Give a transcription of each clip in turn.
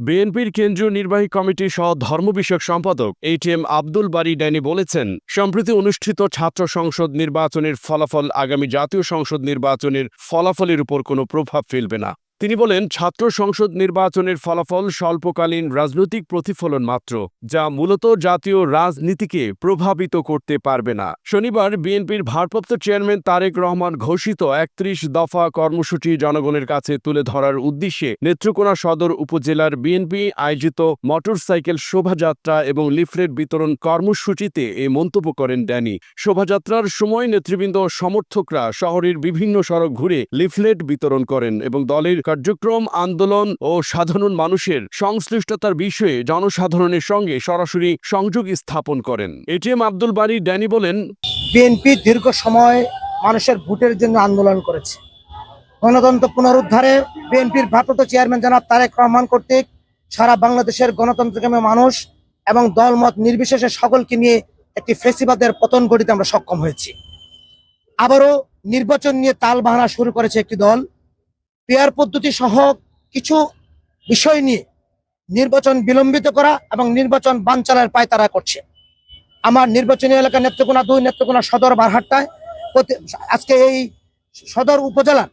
বিএনপির কেন্দ্রীয় নির্বাহী কমিটি সহ ধর্ম বিষয়ক সম্পাদক এইটিএম আব্দুল বারী ড্যানি বলেছেন, সম্প্রতি অনুষ্ঠিত ছাত্র সংসদ নির্বাচনের ফলাফল আগামী জাতীয় সংসদ নির্বাচনের ফলাফলের উপর কোনো প্রভাব ফেলবে না। তিনি বলেন, ছাত্র সংসদ নির্বাচনের ফলাফল স্বল্পকালীন রাজনৈতিক প্রতিফলন মাত্র, যা মূলত জাতীয় রাজনীতিকে প্রভাবিত করতে পারবে না। শনিবার বিএনপির ভারপ্রাপ্ত চেয়ারম্যান তারেক রহমান ঘোষিত একত্রিশ দফা কর্মসূচি জনগণের কাছে তুলে ধরার উদ্দেশ্যে নেত্রকোনা সদর উপজেলার বিএনপি আয়োজিত মোটরসাইকেল শোভাযাত্রা এবং লিফলেট বিতরণ কর্মসূচিতে এ মন্তব্য করেন ড্যানি। শোভাযাত্রার সময় নেতৃবৃন্দ সমর্থকরা শহরের বিভিন্ন সড়ক ঘুরে লিফলেট বিতরণ করেন এবং দলের কার্যক্রম, আন্দোলন ও সাধারণ মানুষের সংশ্লিষ্টতার বিষয়ে জনসাধারণের সঙ্গে সরাসরি সংযোগ স্থাপন করেন। এটিএম আব্দুল বারি ড্যানি বলেন, বিএনপি দীর্ঘ সময় মানুষের ভোটের জন্য আন্দোলন করেছে। গণতন্ত্র পুনরুদ্ধারে বিএনপির ভারপ্রাপ্ত চেয়ারম্যান জনাব তারেক রহমান কর্তৃক সারা বাংলাদেশের গণতন্ত্রকামী মানুষ এবং দলমত নির্বিশেষে সকলকে নিয়ে একটি ফেসিবাদের পতন গঠিতে আমরা সক্ষম হয়েছি। আবারও নির্বাচন নিয়ে তাল বাহানা শুরু করেছে একটি দল। পেয়ার পদ্ধতি সহ কিছু বিষয় নিয়ে নির্বাচন বিলম্বিত করা এবং নির্বাচন বানচালের পায়তারা করছে। আমার নির্বাচনী এলাকা নেত্রকোনা দুই, নেত্রকোনা সদর বারহাট্টায় আজকে এই সদর উপজেলার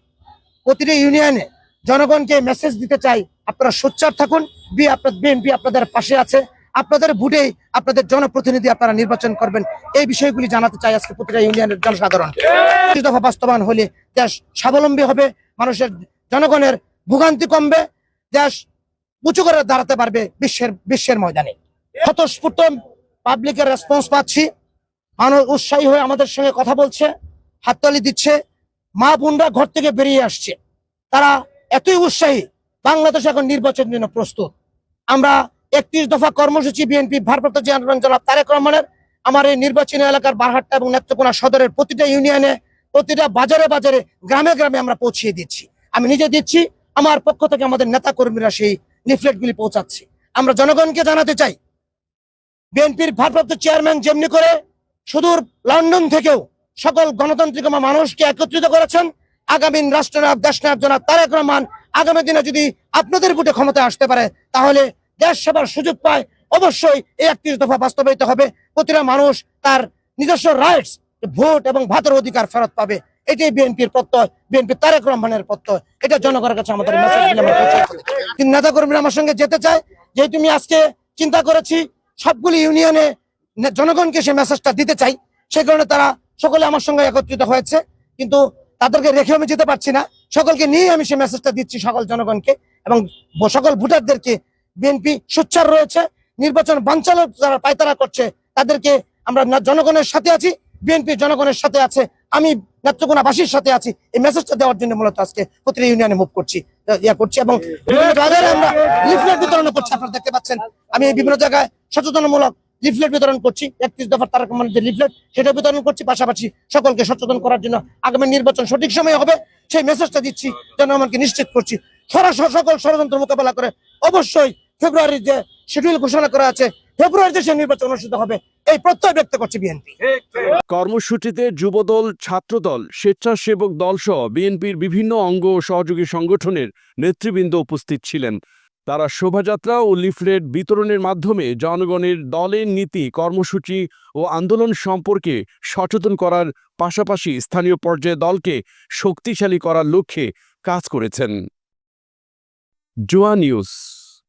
প্রতিটি ইউনিয়নে জনগণকে মেসেজ দিতে চাই। আপনারা সোচ্চার থাকুন। বি আপনার বিএনপি আপনাদের পাশে আছে। আপনাদের ভোটেই আপনাদের জনপ্রতিনিধি আপনারা নির্বাচন করবেন। এই বিষয়গুলি জানাতে চাই আজকে প্রতিটা ইউনিয়নের জনসাধারণ দফা বাস্তবায়ন হলে দেশ স্বাবলম্বী হবে। মানুষের জনগণের ভোগান্তি কমবে, দেশ উঁচু করে দাঁড়াতে পারবে বিশ্বের বিশ্বের ময়দানে। স্বতঃস্ফূর্ত পাবলিকের রেসপন্স পাচ্ছি। মানুষ উৎসাহী হয়ে আমাদের সঙ্গে কথা বলছে, হাততালি দিচ্ছে। মা বোনরা ঘর থেকে বেরিয়ে আসছে। তারা এতই উৎসাহী, বাংলাদেশ এখন নির্বাচনের জন্য প্রস্তুত। আমরা একত্রিশ দফা কর্মসূচি বিএনপি ভারপ্রাপ্ত চেয়ারম্যান জনাব তারেক রহমানের, আমার এই নির্বাচনী এলাকার বারহাট্টা এবং নেত্রকোনা সদরের প্রতিটা ইউনিয়নে, প্রতিটা বাজারে বাজারে, গ্রামে গ্রামে আমরা পৌঁছিয়ে দিচ্ছি। আমি নিজে দিচ্ছি, আমার পক্ষ থেকে আমাদের নেতা কর্মীরা সেই লিফলেটগুলি পৌঁছাচ্ছি। আমরা জনগণকে জানাতে চাই, বিএনপির ভারপ্রাপ্ত চেয়ারম্যান যেমনি করে সুদূর লন্ডন থেকেও সকল গণতান্ত্রিক মানুষকে একত্রিত করেছেন, আগামী রাষ্ট্রনায়ক, দেশনায়ক জনাব তারেক রহমান আগামী দিনে যদি আপনাদের ভোটে ক্ষমতায় আসতে পারে, তাহলে দেশ সেবার সুযোগ পায়। অবশ্যই এই একত্রিশ দফা বাস্তবায়িত হবে। প্রতিটা মানুষ তার নিজস্ব রাইটস ভোট এবং ভাতের অধিকার ফেরত পাবে। এটাই বিএনপির প্রত্যয় বিএনপি তারেক রহমানের প্রত্যয়। এটা জনগণের কাছে আমাদের নেতা কর্মীরা আমার সঙ্গে যেতে চায় যেহেতু আমি আজকে চিন্তা করেছি সবগুলি ইউনিয়নে জনগণকে সে মেসেজটা দিতে চাই সেই কারণে তারা সকলে আমার সঙ্গে একত্রিত হয়েছে। কিন্তু তাদেরকে রেখে আমি যেতে পারছি না। সকলকে নিয়ে আমি সেই মেসেজটা দিচ্ছি সকল জনগণকে এবং সকল ভোটারদেরকে। বিএনপি সোচ্চার রয়েছে নির্বাচন বাঞ্চালক যারা পায়তারা করছে তাদেরকে আমরা জনগণের সাথে আছি বিএনপি জনগণের সাথে আছে। আমি নেত্রকোনাবাসীর সাথে আছি। এই মেসেজটা দেওয়ার জন্য মূলত আজকে প্রতিটা ইউনিয়নে মুভ করছি ইয়া করছি এবং বিভিন্ন জায়গায় আমরা লিফলেট বিতরণ করছি, আপনারা দেখতে পাচ্ছেন। আমি বিভিন্ন জায়গায় সচেতনমূলক লিফলেট বিতরণ করছি। একত্রিশ দফার তারক রহমানের যে লিফলেট সেটা বিতরণ করছি। পাশাপাশি সকলকে সচেতন করার জন্য আগামী নির্বাচন সঠিক সময়ে হবে। সেই মেসেজটা দিচ্ছি জনগণকে নিশ্চিত করছি। সরাসরি সকল ষড়যন্ত্র মোকাবেলা করে অবশ্যই ফেব্রুয়ারির যে শিডিউল ঘোষণা করা আছে কর্মসূচিতে যুবদল, ছাত্রদল, স্বেচ্ছাসেবক দলসহ বিএনপির বিভিন্ন অঙ্গ ও সহযোগী সংগঠনের নেতৃবৃন্দ উপস্থিত ছিলেন। তারা শোভাযাত্রা ও লিফলেট বিতরণের মাধ্যমে জনগণের দলের নীতি, কর্মসূচি ও আন্দোলন সম্পর্কে সচেতন করার পাশাপাশি স্থানীয় পর্যায়ে দলকে শক্তিশালী করার লক্ষ্যে কাজ করেছেন। জোয়া নিউজ।